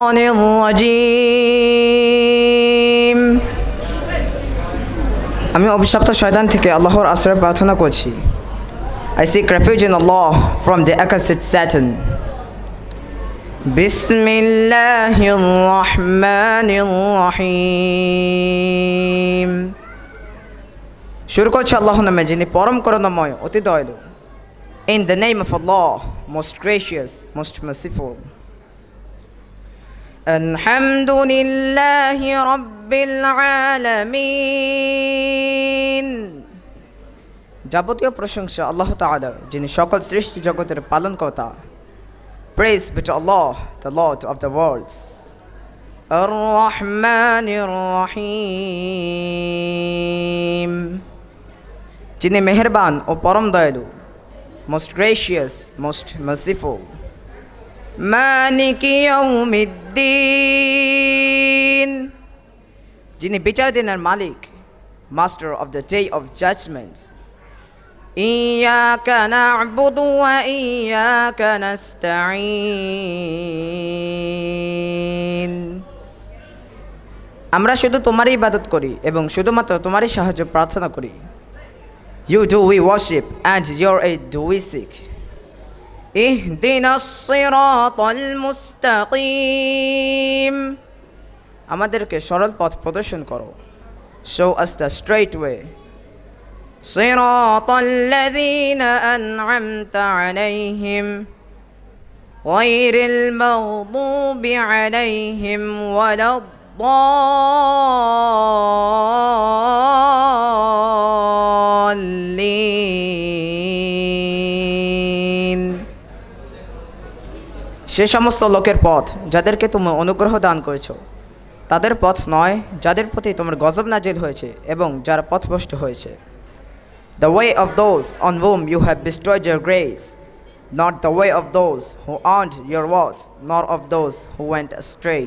الشيطان الرجيم আমি অভিশপ্ত শয়তান থেকে আল্লাহর আশ্রয় প্রার্থনা করছি I seek refuge in Allah from the accursed Satan. بسم الله الرحمن الرحيم শুরু করছি আল্লাহ নামে যিনি পরম করুণাময় অতি দয়ালু In the name of Allah, most gracious, most merciful. الحمد لله رب العالمين যাবতীয় প্রশংসা আল্লাহ তাআলা যিনি সকল সৃষ্টি জগতের পালনকর্তা praise be Allah the lord of the worlds الرحمن الرحيم যিনি মেহেরবান ও পরম দয়ালু most gracious most merciful মালিক ইয়াউমিদ্দিন যিনি বিচার দিনের মালিক master of the day of judgment إياك نعبد وإياك نستعين আমরা শুধু তোমারই ইবাদত করি এবং শুধুমাত্র তোমারই সাহায্য প্রার্থনা করি you do we worship and your এই ডু উই সিক اهدنا الصراط المستقيم আমাদেরকে সরল পথ প্রদর্শন করো show us the straight way صراط الذين أنعمت عليهم غير المغضوب عليهم ولا الضالين সে সমস্ত লোকের পথ যাদেরকে তুমি অনুগ্রহ দান করেছ, তাদের পথ নয় যাদের প্রতি তোমার গজব নাজিল হয়েছে এবং যারা পথভ্রষ্ট হয়েছে। The way of those on whom you have destroyed your grace not the way of those who aren't your words, nor of those who went astray.